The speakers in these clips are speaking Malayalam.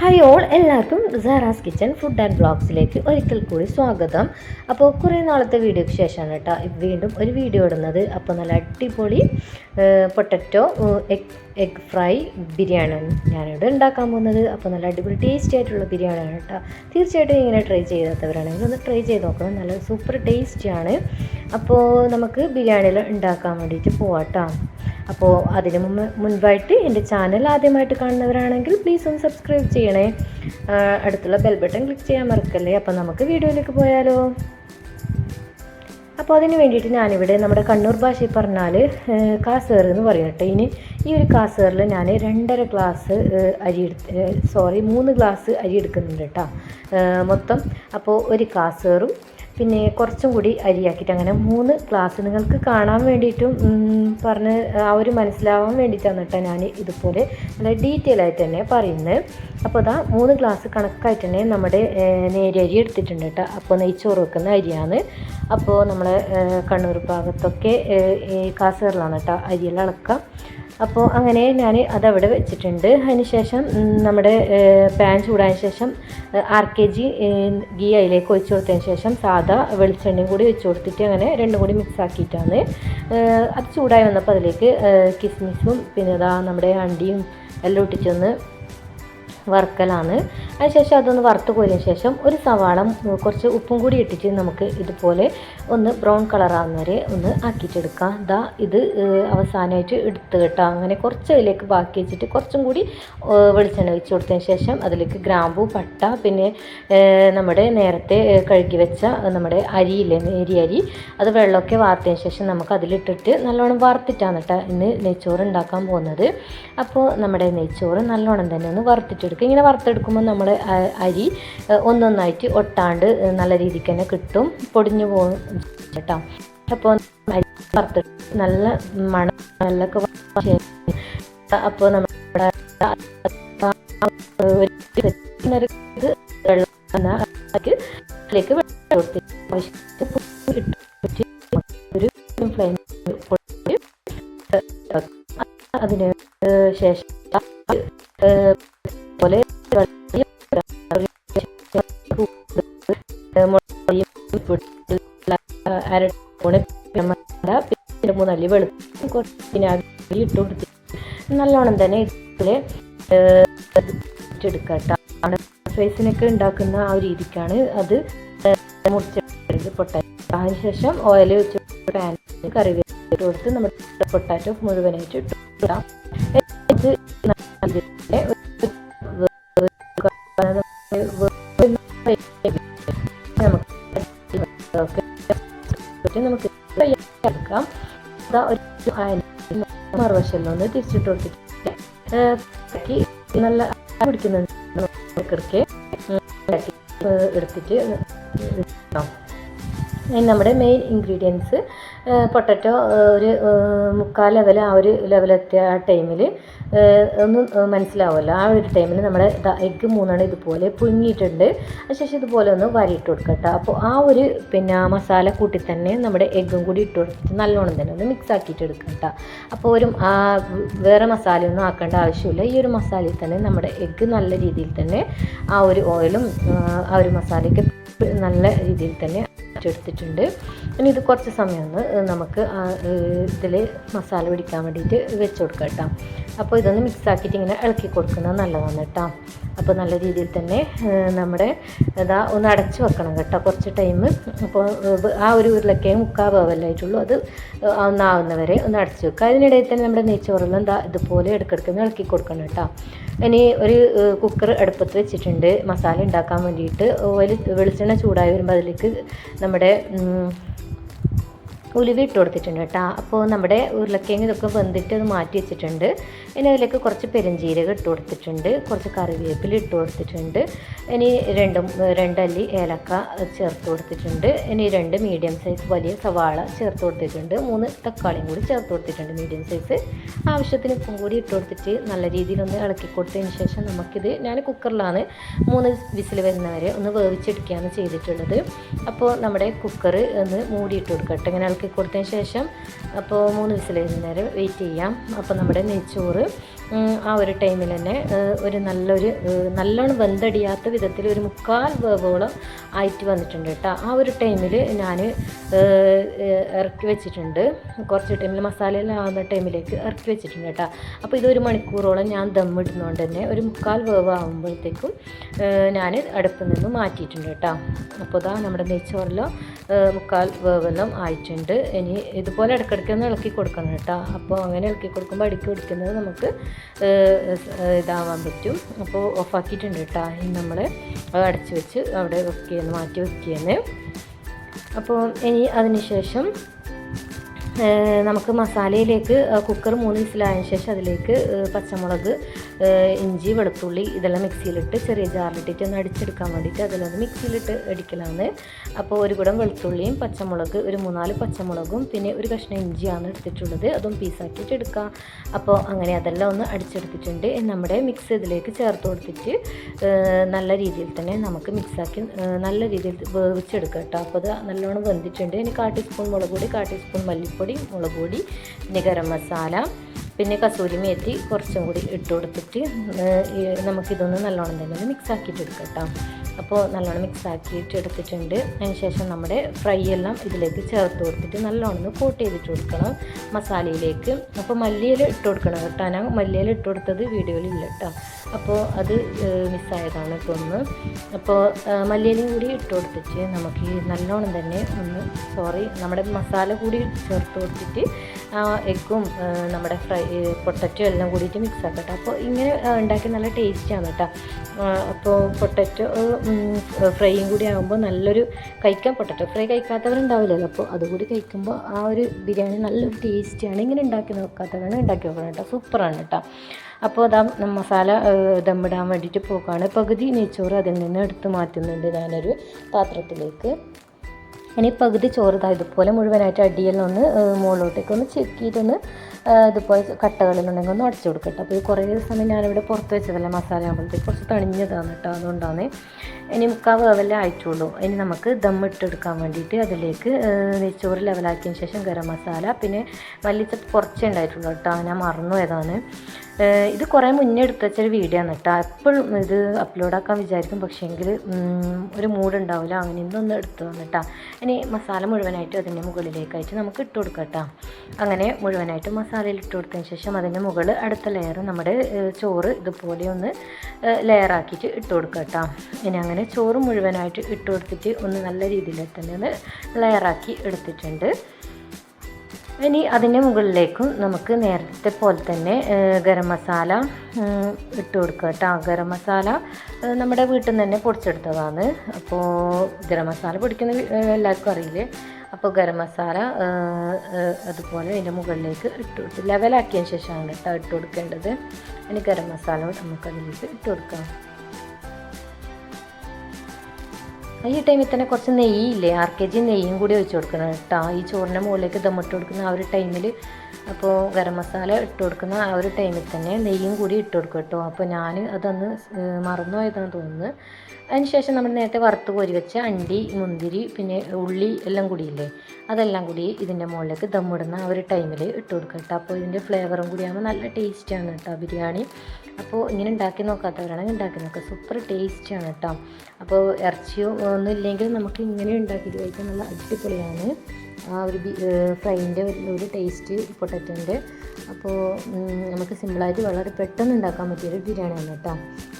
ഹായ് ഓൾ എല്ലാവർക്കും സാറാസ് കിച്ചൺ ഫുഡ് ആൻഡ് ബ്ലോഗ്സിലേക്ക് ഒരിക്കൽ കൂടി സ്വാഗതം. അപ്പോൾ കുറേ നാളത്തെ വീഡിയോയ്ക്ക് ശേഷമാണ് കേട്ടോ. വീണ്ടും ഒരു വീഡിയോ ഇടുന്നത്. അപ്പോൾ നല്ല അടിപൊളി പൊട്ടറ്റോ എഗ് ഫ്രൈ ബിരിയാണിയാണ് ഞാനിവിടെ ഉണ്ടാക്കാൻ പോകുന്നത്. അപ്പോൾ നല്ല അടിപൊളി ടേസ്റ്റി ആയിട്ടുള്ള ബിരിയാണിയാണ് കേട്ടോ. തീർച്ചയായിട്ടും ഇങ്ങനെ ട്രൈ ചെയ്യാത്തവരാണെങ്കിൽ ഒന്ന് ട്രൈ ചെയ്ത് നോക്കണം. നല്ല സൂപ്പർ ടേസ്റ്റിയാണ് അപ്പോൾ നമുക്ക് ബിരിയാണിയിൽ ഉണ്ടാക്കാൻ വേണ്ടിയിട്ട് പോവാം കേട്ടോ. അപ്പോൾ അതിന് മുമ്പ് മുൻപായിട്ട് എന്റെ ചാനൽ ആദ്യമായിട്ട് കാണുന്നവരാണെങ്കിൽ പ്ലീസ് ഒന്ന് സബ്സ്ക്രൈബ് ചെയ്യണേ. അടുത്തുള്ള ബെൽ ബട്ടൺ ക്ലിക്ക് ചെയ്യാൻ മറക്കല്ലേ? അപ്പോൾ നമുക്ക് വീഡിയോയിലേക്ക് പോയാലോ. അപ്പോൾ അതിന് വേണ്ടിയിട്ട് ഞാനിവിടെ നമ്മുടെ കണ്ണൂർ ഭാഷയിൽ പറഞ്ഞാൽ കാസേർ എന്ന് പറയും കേട്ടോ ഇനി ഈ ഒരു കാസേറിൽ ഞാൻ രണ്ടര ഗ്ലാസ് അരി എടുത്ത് സോറി മൂന്ന് ഗ്ലാസ് അരി എടുക്കുന്നുണ്ട് കേട്ടോ. മൊത്തം. അപ്പോൾ ഒരു കാസേറും പിന്നെ കുറച്ചും കൂടി അരിയാക്കിയിട്ട് അങ്ങനെ മൂന്ന് ഗ്ലാസ് നിങ്ങൾക്ക് കാണാൻ വേണ്ടിയിട്ടും പറഞ്ഞ് ആ ഒരു മനസ്സിലാവാൻ വേണ്ടിയിട്ടാണ് കേട്ടോ ഞാൻ ഇതുപോലെ നല്ല ഡീറ്റെയിൽ ആയിട്ട് തന്നെ പറയുന്നത്. അപ്പോൾ അതാ മൂന്ന് ഗ്ലാസ് കണക്കായിട്ട് തന്നെ നമ്മുടെ നേരരി എടുത്തിട്ടുണ്ട് കേട്ടോ. അപ്പോൾ നെയ്ച്ചോറ് വെക്കുന്ന അരിയാണ്. അപ്പോൾ നമ്മൾ കണ്ണൂർ ഭാഗത്തൊക്കെ കാസറിലാണ് കേട്ടോ അരിയെല്ലാം അളക്കുക അപ്പോൾ അങ്ങനെ ഞാൻ അതവിടെ വെച്ചിട്ടുണ്ട്. അതിനുശേഷം നമ്മുടെ പാൻ ചൂടായ ശേഷം ആർ കെ ജി ഗീ അതിലേക്ക് ഒഴിച്ചു കൊടുത്തതിന് ശേഷം സാധാ വെളിച്ചെണ്ണയും കൂടി വെച്ച് കൊടുത്തിട്ട് അങ്ങനെ രണ്ടും കൂടി മിക്സ് ആക്കിയിട്ടാണ്. അത് ചൂടായി വന്നപ്പോൾ അതിലേക്ക് കിസ്മിസും പിന്നെ അതാ നമ്മുടെ അണ്ടിയും എല്ലാം ഇട്ടിച്ചൊന്ന് വറുക്കലാണ്. അതിനുശേഷം അതൊന്ന് വറുത്ത് കോരിയതിന് ശേഷം ഒരു സവാള കുറച്ച് ഉപ്പും കൂടി ഇട്ടിട്ട് നമുക്ക് ഇതുപോലെ ഒന്ന് ബ്രൗൺ കളറാകുന്ന വരെ ഒന്ന് ആക്കിയിട്ടെടുക്കാം. ദാ ഇത് അവസാനമായിട്ട് എടുത്ത് കേട്ടോ. അങ്ങനെ കുറച്ച് അതിലേക്ക് ബാക്കി വെച്ചിട്ട് കുറച്ചും കൂടി വെളിച്ചെണ്ണ ഒഴിച്ച് കൊടുത്തതിന് ശേഷം അതിലേക്ക് ഗ്രാമ്പു പട്ട പിന്നെ നമ്മുടെ നേരത്തെ കഴുകി വെച്ച നമ്മുടെ അരിയില്ലേ നേരി അരി അത് വെള്ളമൊക്കെ വാർത്തതിന് ശേഷം നമുക്ക് അതിലിട്ടിട്ട് നല്ലോണം വറുത്തിട്ടാണ് കേട്ടോ ഇന്ന് നെയ്ച്ചോറ് ഉണ്ടാക്കാൻ പോകുന്നത്. അപ്പോൾ നമ്മുടെ നെയ്ച്ചോറ് നല്ലോണം തന്നെ ഒന്ന് വറുത്തിട്ടെടുക്കുക ഇങ്ങനെ വറുത്തെടുക്കുമ്പോൾ നമ്മൾ അരി ഒന്നൊന്നായിട്ട് ഒട്ടാണ്ട് നല്ല രീതിക്ക് തന്നെ കിട്ടും. പൊടിഞ്ഞു പോകും കേട്ടോ. അപ്പോൾ അരി വറുത്തിട്ട് നല്ല മണം നല്ലൊക്കെ അപ്പോൾ നമ്മുടെ വെള്ളം അതിലേക്ക് വെള്ളം കൊടുത്തിട്ട് ഒരു ഫ്ലെയിം അതിന് ശേഷം വെളുത്തുള്ളി കുറച്ച് ഇട്ട് കൊടുത്ത് നല്ലോണം തന്നെ ഇതിൽ എടുക്കാം ഫേസിനൊക്കെ ഉണ്ടാക്കുന്ന ആ ഒരു രീതിക്കാണ് അത് മുറിച്ചെടുത്ത് പൊട്ടാറ്റോ. അതിന് ശേഷം ഓയിൽ വെച്ച് പാനിൽ കറിവേപ്പില കൊടുത്ത് നമ്മൾ പൊട്ടാറ്റോ മുഴുവനായിട്ട് ഇട്ട് കൊടുക്കാം. ഇത് ഇതാ ഒരു മറുവശം നിന്ന് തിരിച്ചിട്ട് കൊടുത്തിട്ട് നല്ല പിടിക്കുന്നുണ്ട് എടുത്തിട്ട് നമ്മുടെ മെയിൻ ഇൻഗ്രീഡിയൻസ് പൊട്ടറ്റോ ഒരു മുക്കാൽ ലെവൽ ആ ഒരു ലെവലെത്തിയ ആ ടൈമിൽ ഒന്നും മനസ്സിലാവുമല്ലോ. ആ ഒരു ടൈമിൽ നമ്മുടെ എഗ്ഗ് മൂന്നെണ്ണം ഇതുപോലെ പുഴുങ്ങിയിട്ടുണ്ട്. അതിനുശേഷം ഇതുപോലെ ഒന്ന് വരിയിട്ട് കൊടുക്കുക കേട്ടോ. അപ്പോൾ ആ ഒരു പിന്നെ മസാല കൂട്ടി തന്നെ നമ്മുടെ എഗ്ഗും കൂടി ഇട്ട് കൊടുത്തിട്ട് നല്ലോണം തന്നെ ഒന്ന് മിക്സ് ആക്കിയിട്ട് എടുക്കുക കേട്ടോ. അപ്പോൾ ഒരു വേറെ മസാലയൊന്നും ആക്കേണ്ട ആവശ്യമില്ല. ഈ ഒരു മസാലയിൽ തന്നെ നമ്മുടെ എഗ്ഗ് നല്ല രീതിയിൽ തന്നെ ആ ഒരു ഓയിലും ആ ഒരു മസാലയ്ക്ക് നല്ല രീതിയിൽ തന്നെ എടുത്തിട്ടുണ്ട്. ഇനി ഇത് കുറച്ച് സമയം ഒന്ന് നമുക്ക് ഇതിൽ മസാല പിടിക്കാൻ വേണ്ടിയിട്ട് വെച്ച് കൊടുക്കാം കേട്ടോ. അപ്പോൾ ഇതൊന്ന് മിക്സ് ആക്കിയിട്ട് ഇങ്ങനെ ഇളക്കി കൊടുക്കുന്നത് നല്ലതാണ് കേട്ടോ. അപ്പോൾ നല്ല രീതിയിൽ തന്നെ നമ്മുടെ ഇതാ ഒന്ന് അടച്ച് വെക്കണം കേട്ടോ കുറച്ച് ടൈം അപ്പോൾ ആ ഒരു ഉരുളക്കേ മുക്കാൽ വേവല്ലായിട്ടുള്ളൂ അത് ഒന്നാവുന്നവരെ ഒന്ന് അടച്ച് വെക്കുക. അതിനിടയിൽ തന്നെ നമ്മുടെ നെയ്ച്ചോറെല്ലാം എന്താ ഇതുപോലെ ഇടയ്ക്കിടയ്ക്ക് ഇളക്കി കൊടുക്കണം കേട്ടോ. ഇനി ഒരു കുക്കർ അടുപ്പത്ത് വെച്ചിട്ടുണ്ട്. മസാല ഉണ്ടാക്കാൻ വേണ്ടിയിട്ട് ഓയിൽ വെളിച്ചെണ്ണ ചൂടായി വരുമ്പോൾ അതിലേക്ക് നമ്മുടെ ഉലുവ ഇട്ട് കൊടുത്തിട്ടുണ്ട് കേട്ടോ. അപ്പോൾ നമ്മുടെ ഉരുളക്കിഴങ്ങ് ഇതൊക്കെ വെന്തിട്ട് അത് മാറ്റി വെച്ചിട്ടുണ്ട്. ഇനി അതിലേക്ക് കുറച്ച് പെരുംജീരകം ഇട്ട് കൊടുത്തിട്ടുണ്ട്. കുറച്ച് കറിവേപ്പില ഇട്ട് കൊടുത്തിട്ടുണ്ട്. ഇനി രണ്ടും രണ്ടല്ലി ഏലക്ക ചേർത്ത് കൊടുത്തിട്ടുണ്ട്. ഇനി രണ്ട് മീഡിയം സൈസ് വലിയ സവാള ചേർത്ത് കൊടുത്തിട്ടുണ്ട്. മൂന്ന് തക്കാളിയും കൂടി ചേർത്ത് കൊടുത്തിട്ടുണ്ട് മീഡിയം സൈസ് ആവശ്യത്തിന് ഉപ്പും കൂടി ഇട്ട് കൊടുത്തിട്ട് നല്ല രീതിയിലൊന്ന് ഇളക്കി കൊടുത്തതിന് ശേഷം നമുക്കിത് ഞാൻ കുക്കറിലാണ് മൂന്ന് വിസിൽ വരുന്നവരെ ഒന്ന് വേവിച്ചെടുക്കുകയാണ് ചെയ്തിട്ടുള്ളത്. അപ്പോൾ നമ്മുടെ കുക്കർ ഒന്ന് മൂടിയിട്ട് കൊടുക്കട്ടെ. ഇങ്ങനെ ഇളക്കി കൊടുത്തതിന് ശേഷം അപ്പോൾ മൂന്ന് വിസിൽ നേരം വെയിറ്റ് ചെയ്യാം. അപ്പോൾ നമ്മുടെ നെയ്ച്ചോറ് ആ ഒരു ടൈമിൽ തന്നെ ഒരു നല്ലൊരു നല്ലോണം വെന്തടിയാത്ത വിധത്തിൽ ഒരു മുക്കാൽ വേവോളം ആയിട്ട് വന്നിട്ടുണ്ട് കേട്ടോ. ആ ഒരു ടൈമിൽ ഞാൻ ഇറക്കി വെച്ചിട്ടുണ്ട്. കുറച്ച് ടൈമിൽ മസാലയെല്ലാം ആവുന്ന ടൈമിലേക്ക് ഇറക്കി വെച്ചിട്ടുണ്ട് കേട്ടോ. അപ്പോൾ ഇതൊരു മണിക്കൂറോളം ഞാൻ ദമ്മിടുന്നതുകൊണ്ട് തന്നെ ഒരു മുക്കാൽ വേവ് ആകുമ്പോഴത്തേക്കും ഞാൻ അടുപ്പിൽ നിന്ന് മാറ്റിയിട്ടുണ്ട് കേട്ടോ. അപ്പോൾ ഇതാ നമ്മുടെ നെയ്ച്ചോറിലോ മുക്കാൽ വേവെല്ലാം ആയിട്ടുണ്ട്. ഇനി ഇതുപോലെ ഇടയ്ക്കിടയ്ക്ക് ഒന്ന് ഇളക്കി കൊടുക്കണം കേട്ടോ. അപ്പോൾ അങ്ങനെ ഇളക്കി കൊടുക്കുമ്പോൾ അടുക്കി കൊടുക്കുന്നത് നമുക്ക് ഇതാവാൻ പറ്റും. അപ്പോൾ ഓഫാക്കിയിട്ടുണ്ട് കേട്ടോ. ഇനി നമ്മൾ അടച്ചു വെച്ച് അവിടെ വെക്കുകയെന്ന് മാറ്റി വെക്കുകയെന്ന് അപ്പോൾ ഇനി അതിന് ശേഷം ഏഹ് നമുക്ക് മസാലയിലേക്ക് കുക്കർ മൂന്ന് വിസിലായതിനു ശേഷം അതിലേക്ക് പച്ചമുളക് ഇഞ്ചി വെളുത്തുള്ളി ഇതെല്ലാം മിക്സിയിലിട്ട് ചെറിയ ജാറിലിട്ടിട്ട് ഒന്ന് അടിച്ചെടുക്കാൻ വേണ്ടിയിട്ട് അതിലത് മിക്സിയിലിട്ട് അടിക്കലാണ്. അപ്പോൾ ഒരു കുടം വെളുത്തുള്ളിയും പച്ചമുളക് ഒരു മൂന്നാൽ പച്ചമുളകും പിന്നെ ഒരു കഷ്ണം ഇഞ്ചിയാണ് എടുത്തിട്ടുള്ളത്. അതും പീസാക്കിയിട്ട് എടുക്കാം. അപ്പോൾ അങ്ങനെ അതെല്ലാം ഒന്ന് അടിച്ചെടുത്തിട്ടുണ്ട്. നമ്മുടെ മിക്സ് ഇതിലേക്ക് ചേർത്ത് കൊടുത്തിട്ട് നല്ല രീതിയിൽ തന്നെ നമുക്ക് മിക്സാക്കി നല്ല രീതിയിൽ വേവിച്ചെടുക്കാം കേട്ടോ. അപ്പോൾ അത് നല്ലോണം വെന്തിട്ടുണ്ട്. ഇനി കാ സ്പൂൺ മുളക് പൊടി കാ ടീസ്പൂൺ മല്ലിപ്പൊടി മുളക് പൊടി പിന്നെ ഗരം മസാല പിന്നെ കസൂരി മേത്തി കുറച്ചും കൂടി ഇട്ട് കൊടുത്തിട്ട് നമുക്കിതൊന്ന് നല്ലോണം തന്നെ ഒന്ന് മിക്സ് ആക്കിയിട്ട് എടുക്കാം അപ്പോൾ നല്ലോണം മിക്സ് ആക്കിയിട്ട് എടുത്തിട്ടുണ്ട്. അതിന് ശേഷം നമ്മുടെ ഫ്രൈ എല്ലാം ഇതിലേക്ക് ചേർത്ത് കൊടുത്തിട്ട് നല്ലോണം ഒന്ന് കോട്ട് ചെയ്തിട്ട് കൊടുക്കണം മസാലയിലേക്ക്. അപ്പോൾ മല്ലിയിൽ ഇട്ട് കൊടുക്കണം കേട്ടോ. ഞാൻ മല്ലിയിൽ ഇട്ട് കൊടുത്തത് വീഡിയോയിൽ ഇല്ല കേട്ടോ. അപ്പോൾ അത് മിസ്സായതാണ് ഇപ്പോൾ അപ്പോൾ മല്ലിയിലും കൂടി ഇട്ട് കൊടുത്തിട്ട് നമുക്ക് നല്ലോണം തന്നെ ഒന്ന് സോറി നമ്മുടെ മസാല കൂടി ചേർത്ത് കൊടുത്തിട്ട് ആ എഗ്ഗും നമ്മുടെ ഫ്രൈ പൊട്ടറ്റോ എല്ലാം കൂടിയിട്ട് മിക്സ് ആക്കട്ടെ. അപ്പോൾ ഇങ്ങനെ ഉണ്ടാക്കി നല്ല ടേസ്റ്റാണ് കേട്ടോ അപ്പോൾ പൊട്ടറ്റോ ഫ്രൈയും കൂടി ആകുമ്പോൾ നല്ലൊരു കഴിക്കാൻ പൊട്ടറ്റോ ഫ്രൈ കഴിക്കാത്തവരുണ്ടാവില്ലല്ലോ. അപ്പോൾ അതുകൂടി കഴിക്കുമ്പോൾ ആ ഒരു ബിരിയാണി നല്ലൊരു ടേസ്റ്റിയാണ് ഇങ്ങനെ ഉണ്ടാക്കി നോക്കാത്തവരാണ് ഉണ്ടാക്കി നോക്കണം കേട്ടോ സൂപ്പറാണ് കേട്ടോ അപ്പോൾ അതാ മസാല ദമ്മിടാൻ വേണ്ടിയിട്ട് പോക്കാണ്. പകുതി നെയ്ച്ചോറ് അതിൽ നിന്ന് എടുത്ത് മാറ്റുന്നുണ്ട് ഞാനൊരു പാത്രത്തിലേക്ക്. ഇനി പകുതി ചോറ് താ ഇതുപോലെ മുഴുവനായിട്ട് അടിയിൽ ഒന്ന് മുകളിലോട്ടേക്ക് ഒന്ന് ചെക്കിയിട്ടൊന്ന് ഇതുപോലെ കട്ടകളിലുണ്ടെങ്കിൽ ഒന്ന് അടച്ചു കൊടുക്കട്ടെ അപ്പോൾ ഈ കുറേ സമയം ഞാനിവിടെ പുറത്ത് വെച്ചതല്ലേ മസാല ആകുമ്പോഴത്തേക്ക് കുറച്ച് തണിഞ്ഞതാണ് കേട്ടോ അതുകൊണ്ടാണ്. ഇനി മുക്കാൽ വേവല്ലേ ആയിട്ടുള്ളൂ ഇനി നമുക്ക് ദം ഇട്ടെടുക്കാൻ വേണ്ടിയിട്ട് അതിലേക്ക് നെയ്ച്ചോറ് ലെവലാക്കിയതിന് ശേഷം ഗരം മസാല പിന്നെ മല്ലിച്ചപ്പ് കുറച്ചേ ഉണ്ടായിട്ടുള്ളൂ കേട്ടോ. ഞാൻ മറന്നു ഏഹ് ഇത് കുറേ മുന്നേ എടുത്ത് വെച്ചൊരു വീഡിയോ ആണ് കേട്ടോ എപ്പോഴും ഇത് അപ്ലോഡ് ആക്കാൻ വിചാരിക്കും പക്ഷേങ്കിൽ ഒരു മൂഡ് ഉണ്ടാവില്ല അങ്ങനെ ഇന്നൊന്ന് എടുത്തു വന്നിട്ടാ ഇനി മസാല മുഴുവനായിട്ട് അതിന്റെ മുകളിലേക്കായിട്ട് നമുക്ക് ഇട്ട് കൊടുക്കാം കേട്ടോ അങ്ങനെ മുഴുവനായിട്ട് മസാലയിൽ ഇട്ട് കൊടുത്തതിന് ശേഷം അതിന്റെ മുകളിൽ അടുത്ത ലെയർ നമ്മുടെ ചോറ് ഇതുപോലെ ഒന്ന് ലെയറാക്കിയിട്ട് ഇട്ട് കൊടുക്കാം കേട്ടോ ഇനി അങ്ങനെ ചോറ് മുഴുവനായിട്ട് ഇട്ട് കൊടുത്തിട്ട് ഒന്ന് നല്ല രീതിയിൽ തന്നെ ഒന്ന് ലെയറാക്കി എടുത്തിട്ടുണ്ട്. ഇനി അതിന്റെ മുകളിലേക്കും നമുക്ക് നേരത്തെ പോലെ തന്നെ ഗരം മസാല ഇട്ട് കൊടുക്കുക കേട്ടോ. ഗരം മസാല നമ്മുടെ വീട്ടിൽ നിന്ന് തന്നെ പൊടിച്ചെടുത്തതാണ്. അപ്പോൾ ഗരം മസാല പൊടിക്കുന്ന എല്ലാവർക്കും അറിയില്ലേ? അപ്പോൾ ഗരം മസാല അതുപോലെ അതിന്റെ മുകളിലേക്ക് ഇട്ട് കൊടുത്ത് ലെവലാക്കിയതിന് ശേഷമാണ് കേട്ടോ ഇട്ട് കൊടുക്കേണ്ടത്. ഇനി ഗരം മസാല നമുക്കതിലേക്ക് ഇട്ട് കൊടുക്കാം. ഈ ടൈമിൽ തന്നെ കുറച്ച് നെയ്യില്ലേ? ആർ കെ ജി നെയ്യും കൂടി ഒഴിച്ച് കൊടുക്കണം കേട്ടോ. ഈ ചോറിന്റെ മുകളിലേക്ക് ദമ്മിട്ട് കൊടുക്കുന്ന ആ ഒരു ടൈമിൽ അപ്പോൾ ഗരം മസാല ഇട്ട് കൊടുക്കുന്ന ആ ഒരു ടൈമിൽ തന്നെ നെയ്യും കൂടി ഇട്ട് കൊടുക്കും കേട്ടോ. അപ്പോൾ ഞാൻ അതൊന്ന് മറന്നുപോയതാണ് തോന്നുന്നത് തോന്നുന്നു. അതിനുശേഷം നമ്മൾ നേരത്തെ വറുത്ത് കോരി വെച്ച അണ്ടി മുന്തിരി പിന്നെ ഉള്ളി എല്ലാം കൂടിയില്ലേ അതെല്ലാം കൂടി ഇതിന്റെ മുകളിലേക്ക് ദമ്മിടുന്ന ആ ഒരു ടൈമിൽ ഇട്ട് കൊടുക്കുക അപ്പോൾ ഇതിന്റെ ഫ്ലേവറും കൂടി ആകുമ്പോൾ നല്ല ടേസ്റ്റാണ് കേട്ടോ ബിരിയാണി. അപ്പോൾ ഇങ്ങനെ ഉണ്ടാക്കി നോക്കാത്തവരാണെങ്കിൽ ഉണ്ടാക്കി നോക്കുക സൂപ്പർ ആണ് കേട്ടോ. അപ്പോൾ ഇറച്ചിയോ ഒന്നും ഇല്ലെങ്കിൽ നമുക്ക് ഇങ്ങനെ ഉണ്ടാക്കി കഴിക്കാൻ നല്ല അടിപൊളിയാണ്. ആ ഒരു ഫ്രൈന്റെ ഒരു ടേസ്റ്റ് പൊട്ടറ്റോന്റെ അപ്പോൾ നമുക്ക് സിമ്പിളായിട്ട് വളരെ പെട്ടെന്ന് ഉണ്ടാക്കാൻ പറ്റിയൊരു ബിരിയാണിയാണ് കേട്ടോ.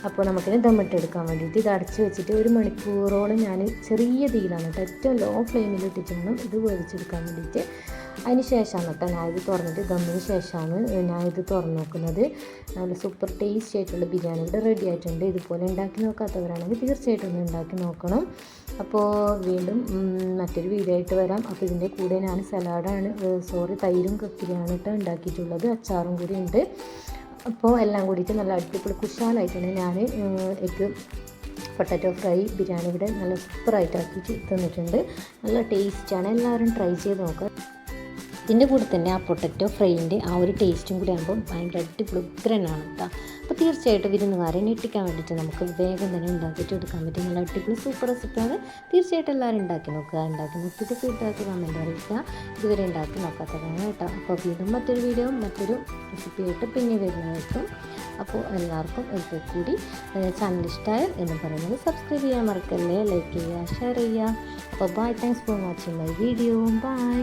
അപ്പോൾ നമുക്കിത് ദമ്മിട്ടെടുക്കാൻ വേണ്ടിയിട്ട് ഇത് അടച്ച് വെച്ചിട്ട് ഒരു മണിക്കൂറോളം ഞാൻ ചെറിയ തീയിലാണ് കേട്ടോ. ഏറ്റവും ലോ ഫ്ലെയിമിൽ ഇട്ടിട്ട് വേണം ഇത് വേവിച്ചെടുക്കാൻ വേണ്ടിയിട്ട്. അതിന് ശേഷമാണ് കേട്ടോ ഞാൻ ഇത് തുറന്നിട്ട് ദമ്മിന് ശേഷമാണ് ഞാൻ ഇത് തുറന്ന് നോക്കുന്നത് നല്ല സൂപ്പർ ടേസ്റ്റി ആയിട്ടുള്ള ബിരിയാണി ഇവിടെ റെഡി ആയിട്ടുണ്ട്. ഇതുപോലെ ഉണ്ടാക്കി നോക്കാത്തവരാണെങ്കിൽ തീർച്ചയായിട്ടും ഒന്ന് ഉണ്ടാക്കി നോക്കണം. അപ്പോൾ വീണ്ടും മറ്റൊരു വീഡിയോ ആയിട്ട് വരാം. അപ്പോൾ ഇതിന്റെ കൂടെ ഞാൻ സലാഡാണ് സോറി തൈരും കക്കിരിയാണ് കേട്ടോ ഉണ്ടാക്കിയിട്ടുള്ളത്. അച്ചാറും കൂടി ഉണ്ട്. അപ്പോൾ എല്ലാം കൂടിയിട്ട് നല്ല അടിപൊളി കുശാലായിട്ടാണ് ഞാൻ എഗ്ഗ് പൊട്ടാറ്റോ ഫ്രൈ ബിരിയാണി ഇവിടെ നല്ല സൂപ്പറായിട്ട് ആക്കി തന്നിട്ടുണ്ട്. നല്ല ടേസ്റ്റാണ് എല്ലാവരും ട്രൈ ചെയ്ത് നോക്കുക ഇതിന്റെ കൂടെ തന്നെ ആ പൊട്ടറ്റോ ഫ്രൈന്റെ ആ ഒരു ടേസ്റ്റും കൂടി ആകുമ്പോൾ ഭയങ്കര അടിപൊളി ഉഗ്രനാണ് കേട്ടോ. അപ്പോൾ തീർച്ചയായിട്ടും വിരുന്നുകാരെ ഞെട്ടിക്കാൻ വേണ്ടിയിട്ട് നമുക്ക് വേഗം തന്നെ ഉണ്ടാക്കിയിട്ട് എടുക്കാൻ പറ്റും. നല്ല അടിപൊളി സൂപ്പർ റെസിപ്പിയാണ് തീർച്ചയായിട്ടും എല്ലാവരും ഉണ്ടാക്കി നോക്കുക. ഉണ്ടാക്കി നോക്കിയിട്ട് ഫീഡ്ബാക്ക് കമന്റ് അറിയിക്കുക. ഇതുവരെ ഉണ്ടാക്കി നോക്കാത്തതാണ് കേട്ടോ. അപ്പോൾ വീണ്ടും മറ്റൊരു വീഡിയോ മറ്റൊരു റെസിപ്പിയായിട്ട് പിന്നെ വരുന്നതായിരിക്കും. അപ്പോൾ എല്ലാവർക്കും ഒരിക്കൽ കൂടി ചാനൽ ഇഷ്ടമായാൽ എന്ന് പറയുന്നത് സബ്സ്ക്രൈബ് ചെയ്യാൻ മറക്കല്ലേ? ലൈക്ക് ചെയ്യുക ഷെയർ ചെയ്യുക. അപ്പോൾ bye thanks for watching my video bye